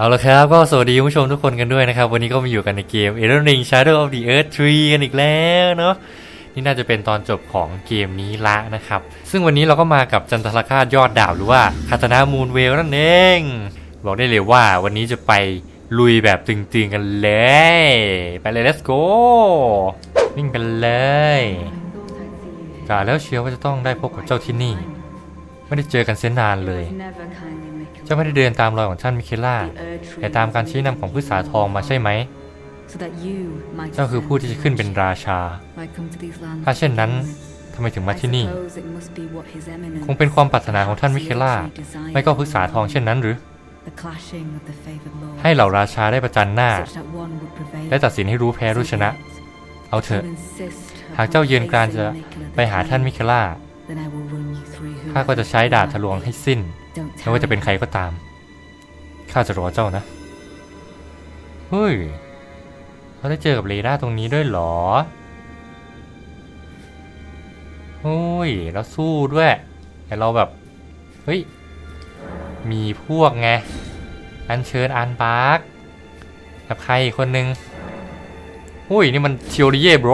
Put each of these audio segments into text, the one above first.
เอาละครับ ก็สวัสดีคุณผู้ชมทุกคนกันด้วยนะครับ วันนี้ก็มาอยู่กันในเกม Elden Ring Shadow of the Earth 3 กันอีกแล้วเนาะนี่น่าจะเป็นตอนจบของเกมนี้ละนะครับ ซึ่งวันนี้เราก็มากับจันทรคาตยอดดาบหรือว่าคาตานามูนเวลนั่นเอง บอกได้เลยว่าวันนี้จะไปลุยแบบตึงๆกันเลย ไปเลย let's go วิ่งกันเลยกะแล้วเชียวว่าจะต้องได้พบกับเจ้าที่นี่ ไม่ได้เจอกันเส้นนานเลยเจ้าไม่ได้เดินตามรอยของท่านมิเคล่า แต่ตามการชี้นำของพืชสาทองมาใช่ไหม เจ้าคือผู้ที่จะขึ้นเป็นราชา ถ้าเช่นนั้นทำไมถึงมาที่นี่ คงเป็นความปรารถนาของท่านมิเคล่า ไม่ก็พืชสาทองเช่นนั้นหรือ ให้เหล่าราชาได้ประจันหน้า และตัดสินให้รู้แพ้รู้ชนะ เอาเถอะ หากเจ้าเยือนกรานจะไปหาท่านมิเคล่า ข้าก็จะใช้ดาบทะลวงให้สิ้น ไม่ว่าจะเป็นใครก็ตาม ข้าจะรอเจ้านะ เฮ้ยเราได้เจอกับเรดาร์ตรงนี้ด้วยเหรอโอ้ยแล้วสู้ด้วยแต่เราแบบ เฮ้ย มีพวกไง อันเชิญอันปาร์กกับใครอีกคนนึง อุ้ย นี่มันเชียวริเย่บร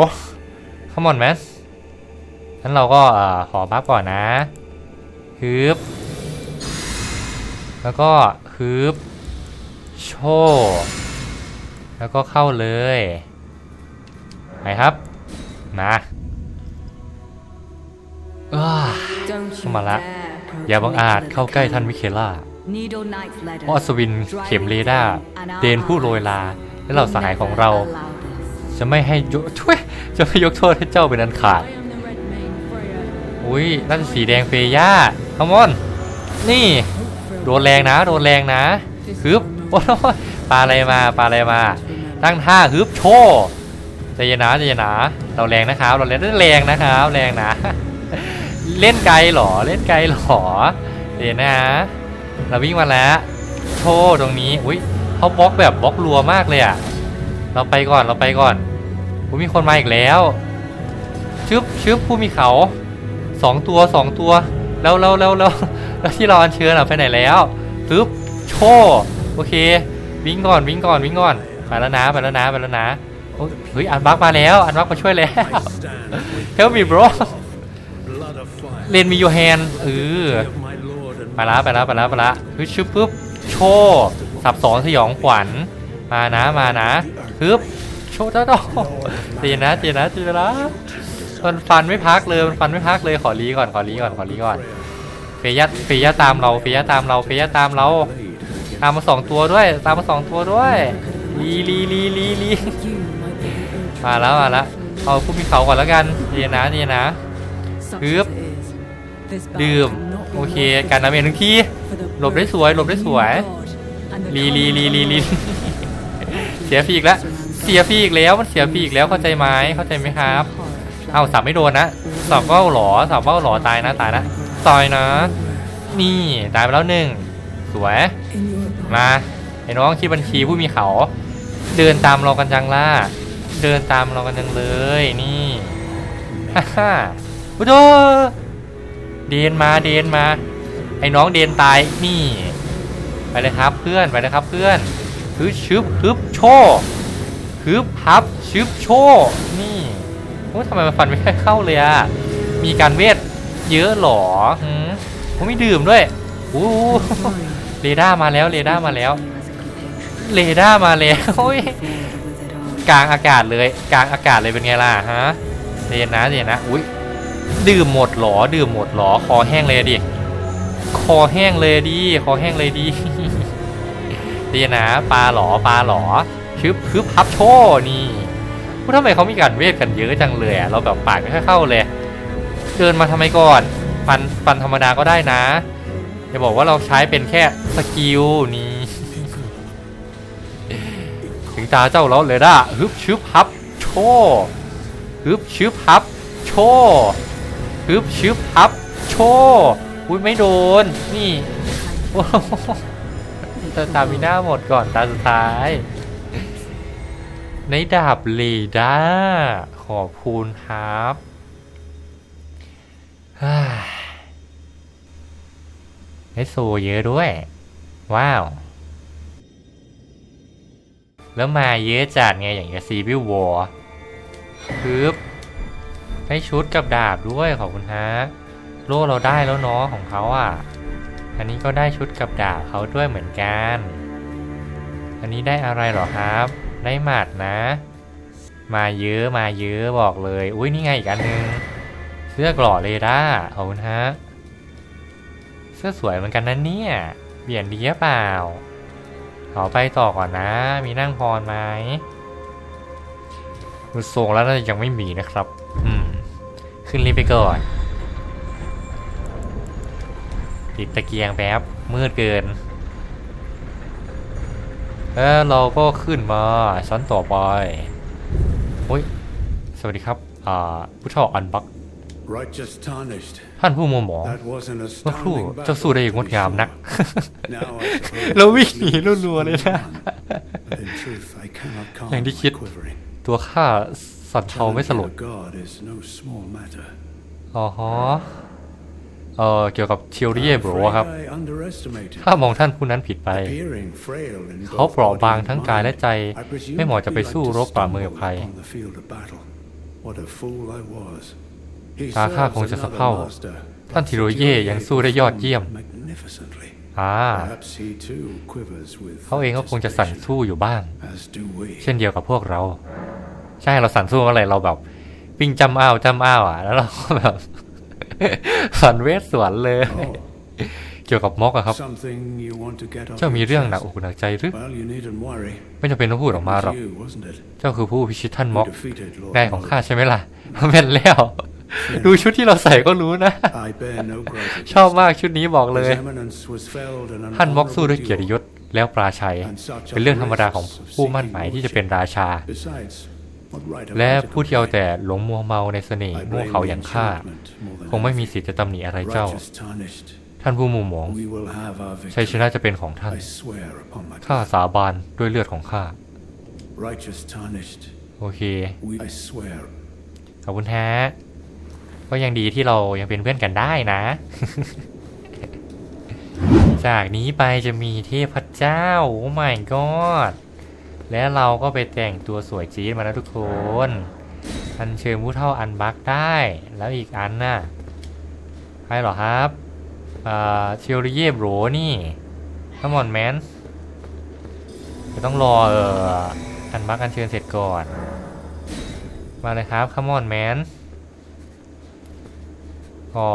come on man งั้นเราก็ห่อขอบัฟก่อนนะฮึบแล้วก็ฮึบโชว์แล้วก็เข้าเลยไปครับ มาเข้ามาละ อย่าบังอาจเข้าใกล้ท่านมิเคล่าเพราะอัศวินเข็มเรดาเดนผู้โรยลา และเหล่าสหายของเรา จะไม่ให้ยกช่วยจะไม่ยกโทษให้เจ้าเป็นอันขาด อุ้ยนั่นสีแดงเฟย่าคอมอนนี่ โดนแรงนะ โดนแรงนะฮึบโอ้ยปลาอะไรมาปลาอะไรมา ตั้งท่าฮึบโชว์ใจเย็นนะใจเย็นนะเราแรงนะครับ เราเล่นแรงนะครับ แรงนะ เล่นไกลเหรอ เล่นไกลเหรอเดี๋ยวนะ เราวิ่งมาแล้ว โชว์ตรงนี้ อุ้ยเขาบล็อกแบบบล็อกรัวมากเลยอะเราไปก่อน เราไปก่อนผมมีคนมาอีกแล้ว ชึบชึบผู้มีเขา สองตัวสองตัว แล้วแล้วแล้วแล้วแล้วที่เราอัญเชิญอะไปไหนแล้วปึ๊บโชว์โอเค วิ่งก่อนวิ่งก่อนวิ่งก่อนไปแล้วนะไปแล้วนะไปแล้วนะเฮ้ยอันบักมาแล้วอันบักมาช่วยแล้ว Help me bro เลนมีโยแฮนเออไปละไปละไปละไปละฮึชึบปึ๊บโชว์สับสองสยองขวัญมานะมานะฮึบโชว์เจ้าดอกเตีนะเตีนะเตีนะ มันฟันไม่พักเลยมันฟันไม่พักเลยขอรีก่อนขอรีก่อนขอรีก่อนเฟย่าเฟย่าตามเราเฟย่าตามเราเฟย่าตามเรา ตามมาสองตัวด้วย ตามมาสองตัวด้วยลีลีลีลีลีมาแล้วมาแล้วเอาผู้มีเขาก่อนแล้วกันเตียนะเตียนะฮึบดื่มโอเคการน้ำเองทั้งที่หลบได้สวยหลบได้สวยลีลีลีลีลีเสียฟีอีกแล้วเสียฟีอีกแล้วมันเสียฟีอีกแล้วเข้าใจไหมเข้าใจไหมครับ เอาสับไม่โดนนะสับเบ้าหลอสับเบ้าหลอตายนะตายนะตายนะ นี่ตายไปแล้วหนึ่งสวยมาไอ้น้องคิดบัญชีผู้มีเขา เดินตามเรากันจังล่ะเดินตามเรากันจังเลยนี่ฮ่าฮ่าโอ้โหเดนมาเดนมา ไอ้น้องเดนตายนี่ ไปเลยครับเพื่อนไปเลยครับเพื่อนฮึบชึบฮึบโชฮึบฮับชึบโชนี่ โอ้ยทำไมมันฟันไม่ค่อยเข้าเลยอะมีการเวทเยอะหรอหืมผมไม่ดื่มด้วยอู้เรดาร์มาแล้วเรดาร์มาแล้วเรดาร์มาแล้วโอ้ยกลางอากาศเลยกลางอากาศเลยเป็นไงล่ะฮะเรียนนะเรียนนะอุ้ยดื่มหมดหรอ ดื่มหมดหรอ คอแห้งเลยดิ คอแห้งเลยดิ คอแห้งเลยดิเรียนนะปลาหรอปลาหรอชึบฮึบพับโชว์นี่ พูดทำไมเขามีการเวทกันเยอะจังเลยอะเราแบบปากไม่ค่อยเข้าเลย เดินมาทำไมก่อนฟันฟันธรรมดาก็ได้นะอย่าบอกว่าเราใช้เป็นแค่สกิลนี่ถึงตาเจ้าแล้วเลยด้าฮึบชึบฮับโชว์ฮึบชึบฮับโชว์ฮึบชึบฮับโชว์อุ้ยไม่โดนนี่ตาตามีหน้าหมดก่อนตาสุดท้าย ในดาบเลด้าขอบคุณครับได้โซเยอะด้วย ว้าว แล้วมาเยอะจัดไงอย่างกับซีวิววอร์ปึ๊บให้ชุดกับดาบด้วยขอบคุณฮะโล่เราได้แล้วเนาะของเขาอะ อันนี้ก็ได้ชุดกับดาบเขาด้วยเหมือนกัน อันนี้ได้อะไรหรอครับ ได้หมัดนะ มาเยอะมาเยอะบอกเลย อุ้ยนี่ไงอีกอันนึง เสื้อกรอเรดาร์ขอบคุณฮะเสื้อสวยเหมือนกันนะเนี่ย เปลี่ยนดีหรือเปล่าขอไปต่อก่อนนะ มีนั่งพรไหมดูทรงแล้วน่าจะยังไม่มีนะครับ อืม ขึ้นรีบไปก่อน ติดตะเกียงแป๊บมืดเกิน แล้วเราก็ขึ้นมาชั้นต่อไปโอ้ย สวัสดีครับ อ่าผู้เฒ่าอันบัก Righteous tarnished. ท่านผู้มัวหมอง That was an เมื่อครู่ astounding เจ้าสู้ได้อย่างงดงามนัก Now I suppose แล้ววิ่งหนีรัวๆเลยนะ But in truth, I cannot calm อย่างที่ my คิด quivering. ตัวข้าสั่นเทาไม่สลด Challenging a god is no small matter. อ๋อฮะ เออเกี่ยวกับเทียรี่ I'm บร afraid ครับ I underestimated ข้ามองท่านผู้นั้นผิดไป Appearing frail in เขา both เปราะ body บาง and ทั้งกายและ mind, ใจ I presume ไม่เหมาะจะไป he'd สู้ like to รบปราบมือกับ stumble ใคร upon the field of battle. What a fool I was. He ตาข้า serves คงจะสะ another เพร่า master, ท่าน but ทิโรเย่ยังสู้ได้ยอดเยี่ยม magnificently. อ่า Perhaps he too quivers with เขาเองก็คงจะสั่น anticipation, สู้อยู่บ้าง as do we. เช่นเดียวกับพวกเรา ใช่เราสั่นสู้เมื่อไหร่เราแบบวิ่งจำอ้าวจำอ้าวอะแล้วเราก็แบบ สั่นเวทสวนเลย Oh, เกี่ยวกับม็อกอะครับ something you want to get off เจ้ามี your เรื่องหนัก chest? อกหนักใจหรือ Well, you needn't worry. ไม่จำเป็นต้องพูดออก It มาหร was อก you, wasn't it? เจ้าคือผู้พิชิตท่านม็ Who อก defeated Lord นายของข้า Moloch. ใช่ไหมล่ะเป็นแล้ว ดูชุดที่เราใส่ก็รู้นะ I bear no grudge ชอบ against มากชุดนี้บอกเลย His eminence was felled in an ท่านม็อกสู้ด้วย honorable เกียรติย duel. ศแล้วปราชัย And such เป็นเรื่องธรรมดาของผู้มั่นหมายที่จะเป็นราชา Besides, what right have และ I to ผู้ที่เอา complain? แต่หลงมัวเมาในเสน่ห์ I โง่ blame เขา the อย่างข้า enchantment more than คงไม่มี anything. สิทธิ์จะตำหนิอะไรเจ้า Righteous tarnished. ท่านผู้มุมหมอง We will have our ชัย victory. ชนะจะเป็นของท่าน I swear upon my ข้า blood. สาบานด้วยเลือดของข้า Righteous tarnished. โอเค We I swear ขอบคุณฮะก็ยังดีที่เรายังเป็นเพื่อนกันได้นะ จากนี้ไปจะมีเทพเจ้า โอ้ my god และเราก็ไปแต่งตัวสวยจี๊ดมาแล้วทุกคน อันเชิญผู้เท่าอันบักได้ แล้วอีกอันน่ะใครหรอครับอ่าเทียริเย่โบรนี่ขมอนแมนจะต้องรอเอออันบักอันเชิญเสร็จก่อน มาเลยครับขมอนแมนก็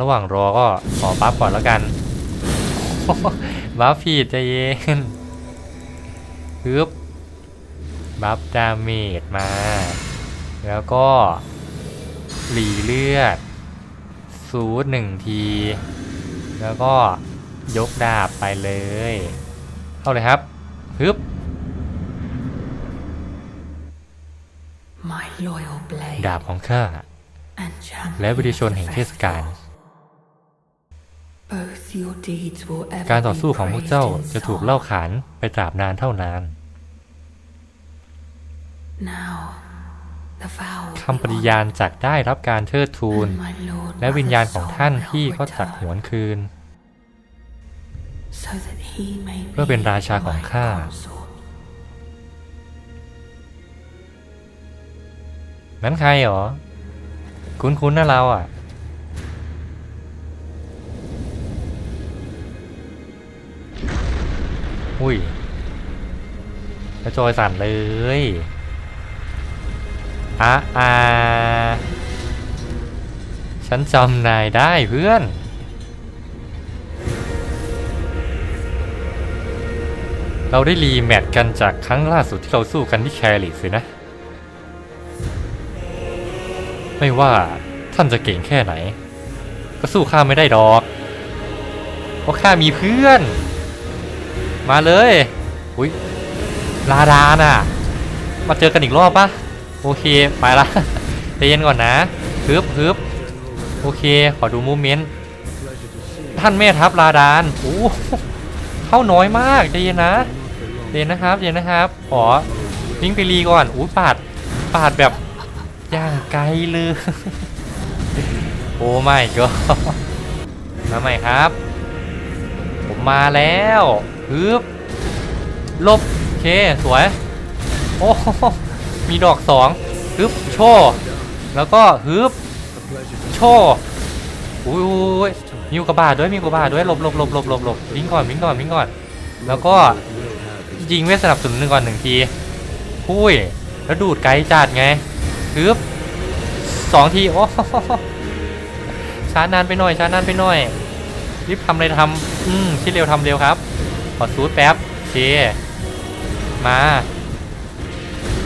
ระหว่างรอก็ขอบัฟก่อนแล้วกัน บัฟผิดใจเย็น ฮึบบัฟดาเมจมา แล้วก็หลีเลือดสูดหนึ่งที แล้วก็ยกดาบไปเลย เข้าเลยครับฮึบ My loyal blade ดาบของข้า and champion และวิ of ธีช the นแห่งเทศกาล การต่อสู้ be ของพวก praised เจ้า in จะถูก song. เล่าขานไปตราบนานเท่านาน Now, the vow will คำป be ฏิญาณจักได้รับการเทิดทูน honored, and my lord และวิญญาณของท่าน Mother's ที่ soul ก็จัก will หวน return, คืน so that he may เพื่อเป็น be ราชาของ my ข้า consort. นั้นใครเหรอ คุ้นๆนะเราอะ อุ้ยกระจอยสั่นเลยอะอ่าฉันจำนายได้เพื่อนเราได้รีแมตช์กันจากครั้งล่าสุดที่เราสู้กันที่แคริสินะ ไม่ว่าท่านจะเก่งแค่ไหน ก็สู้ข้าไม่ได้ดอก เพราะข้ามีเพื่อน มาเลยอุ้ยลาดาน่ะ มาเจอกันอีกรอบปะโอเค ไปละใจเย็นก่อนนะฮึบฮึบโอเค ขอดูมูเมนต์ท่านแม่ทัพลาดานโอ้เข้าน้อยมากใจเย็นนะใจเย็นนะครับใจเย็นนะครับขอวิ่งไปรีก่อนอู้ปาดปาดแบบย่างไกลเลยโอ้ไม่ก็มาใหม่ครับ มาแล้วฮึบลบเคสวย โอ้โหมีดอกสองฮึบโชว์แล้วก็ฮึบโชว์อุ้ยมีกกาบาตด้วยมีกกาบาตด้วยหลบหลบหลบหลบหลบหลบวิ่งก่อนวิ่งก่อนวิ่งก่อน แล้วก็ยิงเวทสนับสนุนหนึ่งก่อนหนึ่งทีพุ้ยแล้วดูดไกลจัดไงฮึบสองทีโอ้โหช้านานไปหน่อยช้านานไปหน่อย รีบทำอะไรทำอืมคิดเร็วทำเร็วครับ ขอซูดแป๊บเคมา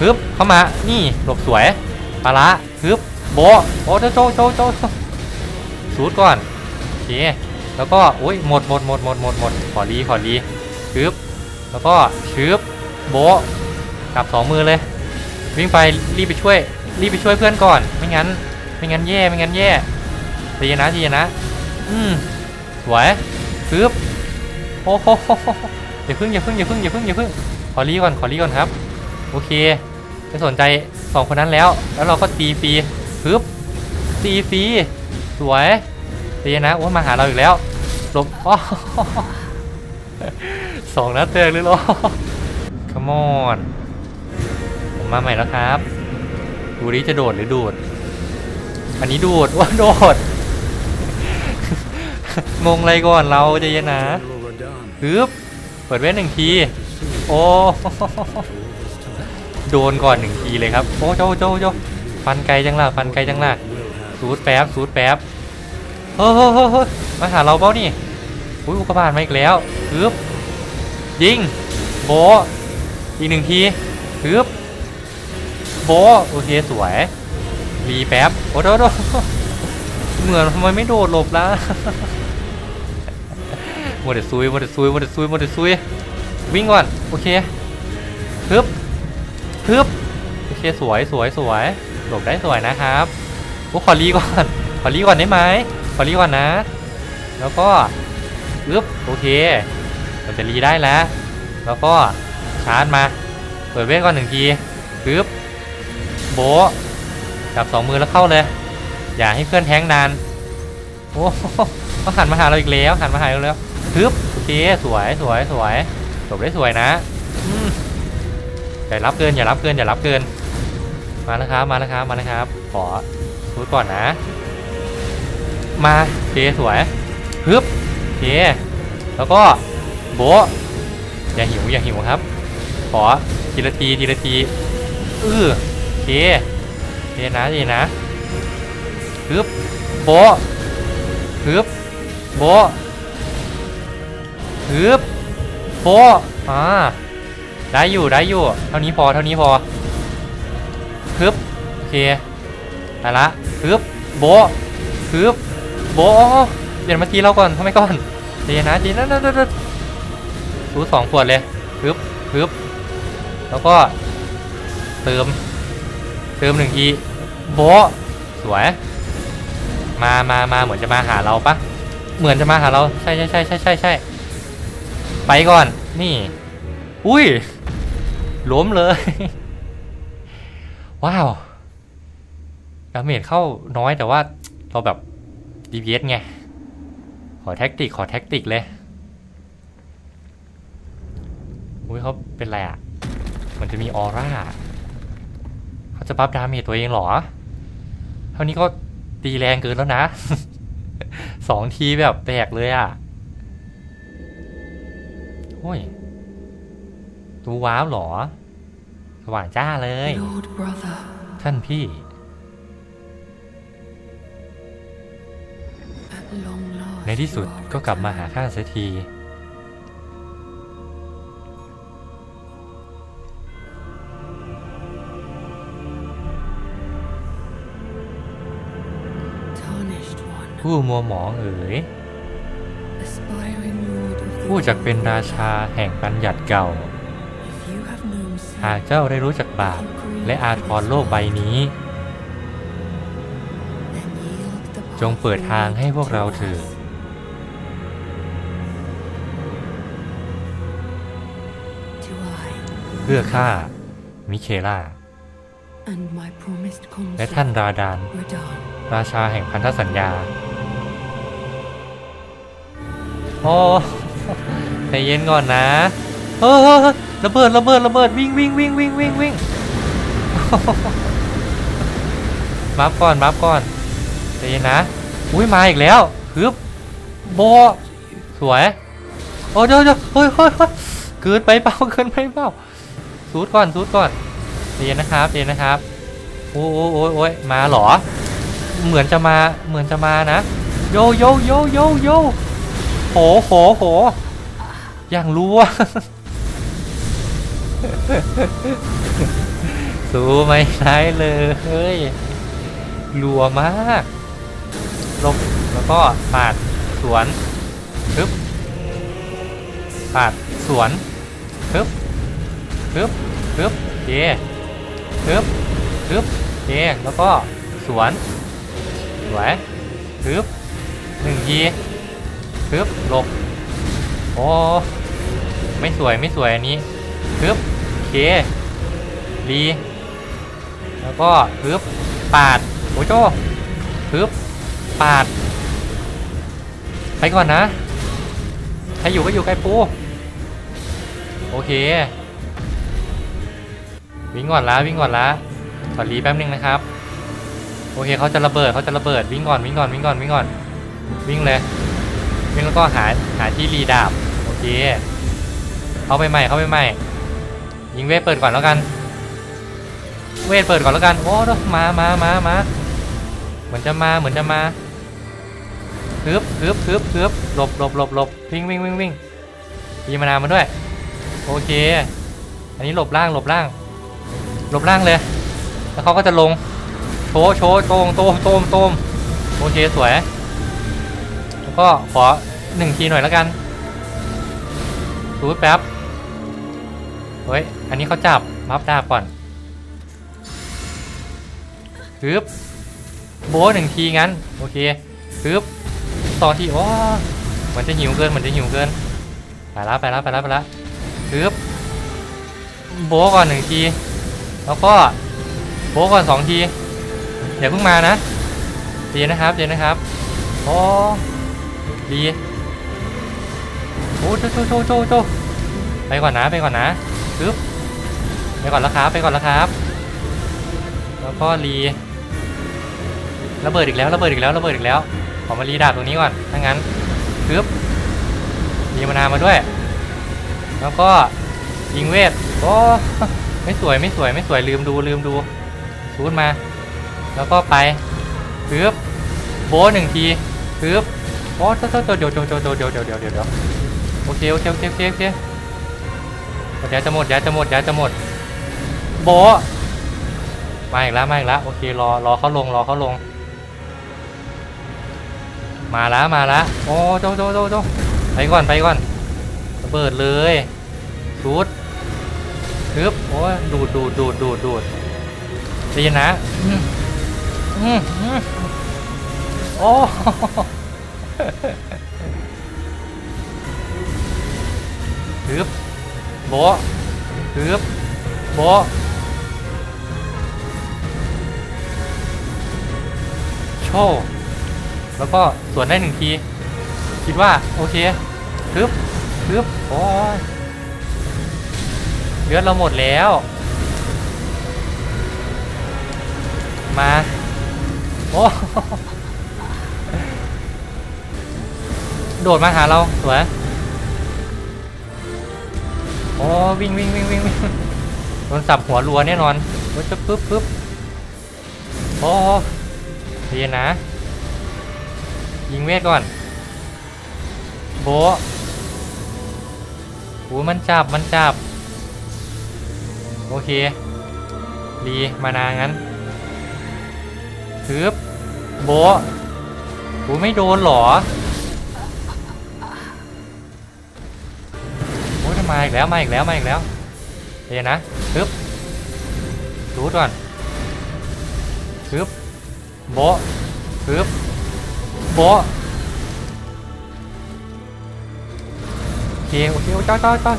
ฮึบเข้ามา นี่หลบสวยปลาละฮึบโบโอ้โจโจโจโจซูดก่อนเคแล้วก็โอ้ยหมดหมดหมดหมดหมดหมดขอรีขอรีฮึบแล้วก็ชึบโบกลับสองมือเลย วิ่งไปรีบไปช่วย รีบไปช่วยเพื่อนก่อน ไม่งั้น ไม่งั้นแย่ไม่งั้นแย่ใจเย็นะใจเย็นนะ อืม สวยฮึบโอ้โหอย่าพึ่งอย่าพึ่งอย่าพึ่งอย่าพึ่งอย่าพึ่งขอรีก่อนขอรีก่อนครับ โอเคไม่สนใจสองคนนั้นแล้ว แล้วเราก็ตีฟรีฮึบตีฟรีสวยตีนะว่ามาหาเราอีกแล้วหลบอ๋อสองนัดเตือนเลยเหรอ Come on ผมมาใหม่แล้วครับ ดูดิจะโดดหรือดูด อันนี้ดูดว่าโดด งงอะไรก่อนเราใจเย็นนะฮึบเปิดเว้นหนึ่งที โอ้ โดนก่อนหนึ่งทีเลยครับ โอ้โจโจโจฟันไกลจังล่ะ ฟันไกลจังล่ะ สูดแป๊บ สูดแป๊บ เฮ้ยเฮ้ยเฮ้ยมาหาเราเปล่านี่อุ้ยอุกกาบาตมาอีกแล้วฮึบยิง โบ อีกหนึ่งทีฮึบโบ โอเคสวย รีแป๊บ โอ้โดโดเหมือนทำไมไม่โดดหลบล่ะ มเดลซุยโมเดลซุยโมเดลซุยโมเดลซุยวิ่งก่อนโอเคฮึบฮึบโอเคสวยสวยสวยหลบได้สวยนะครับโอ้ขอรีก่อนขอรีก่อนได้ไหมขอรีก่อนนะ แล้วก็อึ๊บโอเคเราจะรีได้แล้ว แล้วก็ชาร์จมาเปิดเวทก่อนหนึ่งทีอึ๊บโบจับสองมือแล้วเข้าเลย อย่าให้เพื่อนแท้งนานโอ้โหเขาหันมาหาเราอีกแล้วหันมาหาเราแล้ว ฮึบโอเคสวยสวยสวยจบได้สวยนะอย่ารับเกินอย่ารับเกินอย่ารับเกิน มาแล้วครับมาแล้วครับมาแล้วครับ ขอพูดก่อนนะ มาเคสวยฮึบเคแล้วก็โบอย่าหิวอย่าหิวครับ ขอทีละทีทีละทีเออเคเคนะดีนะฮึบโบฮึบโบ ฮึบโบอ่าได้อยู่ได้อยู่ เท่านี้พอเท่านี้พอฮึบโอเคได้ละฮึบโบฮึบโบเปลี่ยนมาทีเราก่อนทำไมก่อนเดี๋ยวนะจีนั่นนั่นนรู้สองขวดเลยฮึบฮึบแล้วก็เติม เติมหนึ่งทีโบสวย มามามาเหมือนจะมาหาเราปะเหมือนจะมาหาเรา ใช่ใช่ใช่ใช่ใช่ใช่ ไปก่อน นี่ อุ้ยล้มเลย ว้าวดาเมจเข้าน้อยแต่ว่าเราแบบ DPS ไง ขอแท็กติก ขอแท็กติกเลย อุ้ยเขาเป็นไรอะมือนจะมีออร่า เขาจะบัฟดาเมจตัวเองเหรอ เท่านี้ก็ตีแรงเกินแล้วนะ สองทีแบบแตกเลยอะ โอ้ยตูว้าวเหรอ สว่างจ้าเลย Lord brother, ท่านพี่ at long last ในที่สุด you are ก็กลับมาหา returned. ข้าเสียที Tarnished one, ผู้มัวหมองเอ๋ย ผู้จักเป็นราชาแห่งบัญญัติเก่า หากเจ้าได้รู้จักบาปและอาทรโลกใบนี้ จงเปิดทางให้พวกเราเถิดเพื่อข้ามิเคล่า และท่านราดาน ราชาแห่งพันธสัญญา โอ้ ใจเย็นก่อนนะเออเอเออระเบิดระเบิดระเบิดวิ่งวิ่งวิ่งวิ่งวิ่งวิ่งมัฟก่อนมัฟก่อนใจเย็นนะอุ้ยมาอีกแล้วฮึบโบสวยโอ้เดี๋ยวเดี๋ยวเฮ้ยเฮ้ยเฮ้ยเกินไปเปล่าเกินไปเปล่าซูดก่อนซูดก่อนใจเย็นนะครับใจเย็นนะครับโอ้โอ้โอ้โอ้ยมาเหรอ เหมือนจะมาเหมือนจะมานะ โยโยโยโยโยโหโหโห อย่างรู้ว่าสู้ไม่ได้เลยเฮ้ยรัวมากลบแล้วก็ปาดสวนปึ๊บปาดสวนปึ๊บปึ๊บปึ๊บโอเคปึ๊บปึ๊บโอเคแล้วก็สวนสวยปึ๊บหนึ่งทีปึ๊บหลบ โอ้ไม่สวยไม่สวยอันนี้ปึ๊บเครีแล้วก็ฮึบปาดโอ้โจฮึบปาด ไปก่อนนะ ใครอยู่ก็อยู่ใกล้ปู โอเค วิ่งก่อนละวิ่งก่อนละขอรีแป๊บนึงนะครับ โอเคเขาจะระเบิดเขาจะระเบิดวิ่งก่อนวิ่งก่อนวิ่งก่อนวิ่งก่อนวิ่งเลย วิ่งแล้วก็หาหาที่รีดาบโอเคเข้าไปใหม่เข้าไปใหม่ ยิงเวทเปิดก่อนแล้วกัน เวทเปิดก่อนแล้วกันโอ้ดมามามามาเหมือนจะมาเหมือนจะมาฮึบฮึบฮึบฮึบหลบหลบหลบหลบวิ่งวิ่งวิ่งวิ่งยีมานามาด้วย โอเค อันนี้หลบล่างหลบล่าง หลบล่างเลย แล้วเขาก็จะลง โชว์โชว์โตมโตมโตมโตมโอเคสวย ก็ขอหนึ่งทีหน่อยแล้วกันรูดแป๊บ เฮ้ย อันนี้เขาจับมัฟดาบก่อนฮึบโบหนึ่งทีงั้น โอเคฮึบสองทีโอ้มือนจะหิวเกินมือนจะหิวเกิน ไปแล้วไปแล้วไปแล้วไปแล้วฮึบโบก่อนหนึ่งที แล้วก็โบก่อนสองทีอย่าเพิ่งมานะเดียวนะครับเดียวนะครับ โอ้ ดีโอ้โจโจโจโจโจไปก่อนนะไปก่อนนะปึ๊บไปก่อนแล้วครับไปก่อนแล้วครับ แล้วก็รีระเบิดอีกแล้วระเบิดอีกแล้วระเบิดอีกแล้วขอมารีดาบตรงนี้ก่อนถ้างั้นปึ๊บมีมานามาด้วย แล้วก็ยิงเวทโอ้ไม่สวยไม่สวยไม่สวยลืมดูลืมดูซูดมา แล้วก็ไปปึ๊บโบะหนึ่งทีปึ๊บ โอ้เจ้าเจ้าเดี๋ยวเดี๋ยวเดี๋ยวเดี๋ยวเดี๋ยวเดี๋ยวเดี๋ยวเดี๋ยวโอเคโอเคโอเคโอเคโอเคยาจะหมดยาจะหมดยาจะหมดโบมาอีกแล้วมาอีกแล้วโอเครอรอเขาลงรอเขาลง มาแล้วมาแล้วโอ้โจโจโจโจไปก่อนไปก่อนระเบิดเลยชุดฮึบโอ้ดูดดูดดูดดูดดูดใจเย็นนะอืมอืมอืมโอ้ ฮึบโบฮึบโบโชว์แล้วก็สวนได้หนึ่งที คิดว่า โอเคฮึบฮึบโอ้ยเลือดเราหมดแล้ว มา โอ้ โดดมาหาเราสวยโอ้วิ่งวิ่งวิ่งวิ่งวิ่งโดนสับหัวรัวแน่นอนโอ้จะปึ๊บปึ๊บโอ้เรียนนะ ยิงเวทก่อน โบโอ้มันจับมันจับ โอเค ดี มานางั้นทึบโบโอ้ไม่โดนหรอ มาอีกแล้วมาอีกแล้วมาอีกแล้วเดี๋ยวนะปึ๊บรูดก่อนปึ๊บโบะปึ๊บโบโอเคโอเคโอ้ยจ้อยจ้อยจ้อย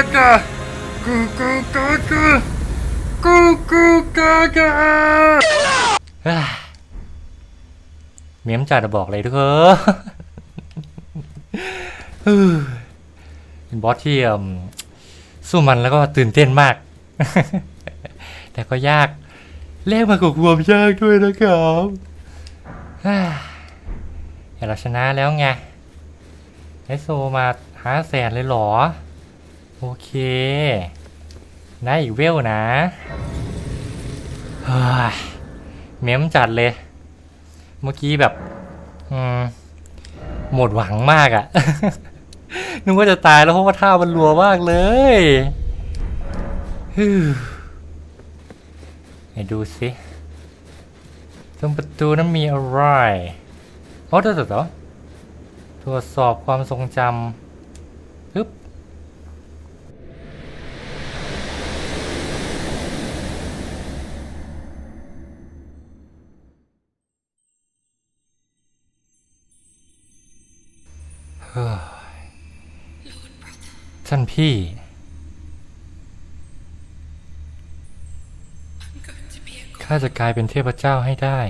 ากะกูกูกากะกูกูกากะเฮ้ยเมียมจัดอะบอกเลยทุกคนเป็นบอสที่สู้มันแล้วก็ตื่นเต้นมาก แต่ก็ยากเลขมากับความยากด้วยนะครับแต่เราชนะแล้วไงไอโซมาห้าแสนเลยหรอ โอเค ได้อีกเวลนะเฮ้ยเม้มจัดเลย เมื่อกี้แบบมหมดหวังมากอะ่ะ นึกว่าจะตายแล้วเพราะว่าท่ามันรัวมากเลยไหนดูสิตรงประตูนั้นมีอะไรอ๋อเดี๋ยวเดี๋ยวเดี๋ยวตรวจสอบความทรงจำปึ๊บ ท่านพี่ ข้าจะกลายเป็นเทพเจ้าให้ได้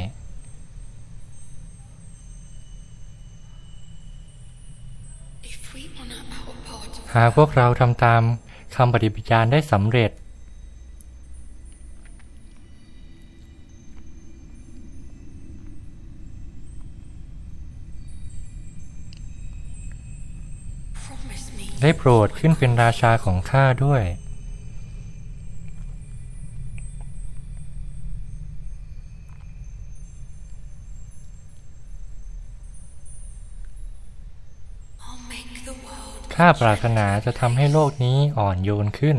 หากพวกเราทำตามคำปฏิบัติญาณได้สำเร็จ ได้โปรดขึ้นเป็นราชาของข้าด้วย I'll make the world ข้าปรารถนาจะทำให้โลกนี้อ่อนโยนขึ้น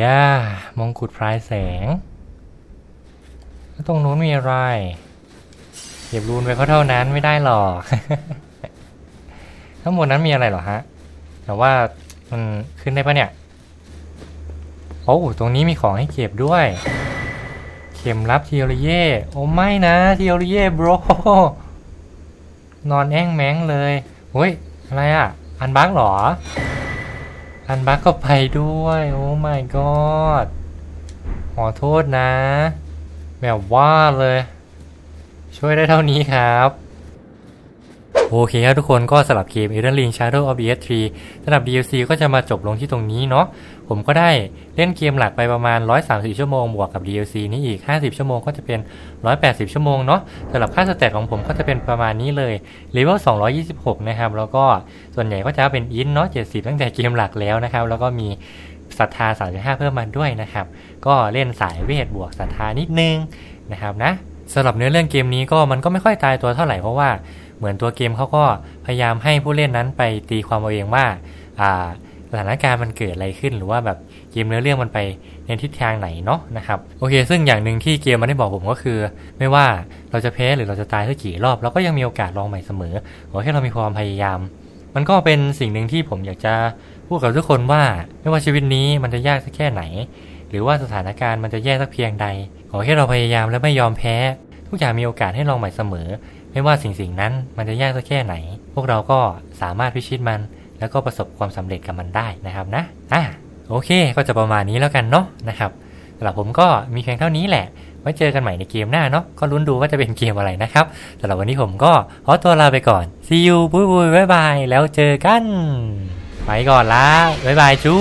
ย่ามงกุฎพรายแสง แล้วตรงนู้นมีอะไรเก็บรูนไว้ก็เท่านั้นไม่ได้หรอกข้างบนนั้นมีอะไรหรอฮะ แต่ว่ามันขึ้นได้ปะเนี่ย โอ้ตรงนี้มีของให้เก็บด้วย เข็มลับทีโอริเย่ โอ้ไม่นะทีโอริเย่บรนอนแอ้งแมงเลยเฮ้ย อะไรอะอันบักหรอ อันบักก็ไปด้วย โอ้ my god ขอโทษนะ แบบว่าเลย ช่วยได้เท่านี้ครับ โอเคครับทุกคนก็สำหรับเกม Elden Ring Shadow of the Earth 3สำหรับ DLC ก็จะมาจบลงที่ตรงนี้เนาะผมก็ได้เล่นเกมหลักไปประมาณ 130 ชั่วโมง บวกกับ DLC นี้อีก 50 ชั่วโมงก็จะเป็น 180 ชั่วโมงเนาะสำหรับค่าสเตตของผมก็จะเป็นประมาณนี้เลยเลเวล226 นะครับ แล้วก็ส่วนใหญ่ก็จะเป็นอินเนาะ70 ตั้งแต่เกมหลักแล้วนะครับ แล้วก็มีศรัทธา 35 เพิ่มมาด้วยนะครับ ก็เล่นสายเวทบวกศรัทธานิดนึงนะครับนะสำหรับเนื้อเรื่องเกมนี้ก็มันก็ไม่ค่อยตายตัวเท่าไหร่เพราะว่า เหมือนตัวเกมเขาก็พยายามให้ผู้เล่นนั้นไปตีความเอาเองว่าอ่าสถานการณ์มันเกิดอะไรขึ้นหรือว่าแบบเกมเนื้อเรื่องมันไปในทิศทางไหนเนาะนะครับโอเค ซึ่งอย่างหนึ่งที่เกมมันได้บอกผมก็คือ ไม่ว่าเราจะแพ้หรือเราจะตายสักกี่รอบเราก็ยังมีโอกาสลองใหม่เสมอขอแค่เรามีความพยายาม มันก็เป็นสิ่งหนึ่งที่ผมอยากจะพูดกับทุกคนว่า ไม่ว่าชีวิตนี้มันจะยากสักแค่ไหน หรือว่าสถานการณ์มันจะแย่สักเพียงใด ขอแค่เราพยายามและไม่ยอมแพ้ ทุกอย่างมีโอกาสให้ลองใหม่เสมอ ไม่ว่าสิ่งสิ่งนั้นมันจะยากสักแค่ไหน พวกเราก็สามารถพิชิตมัน แล้วก็ประสบความสำเร็จกับมันได้นะครับนะอะโอเค ก็จะประมาณนี้แล้วกันเนาะนะครับสำหรับผมก็มีเพียงเท่านี้แหละไว้เจอกันใหม่ในเกมหน้าเนาะก็ลุ้นดูว่าจะเป็นเกมอะไรนะครับสำหรับวันนี้ผมก็ขอตัวลาไปก่อน see you บุยบุยบายบายแล้วเจอกัน ไปก่อนละบายบายจู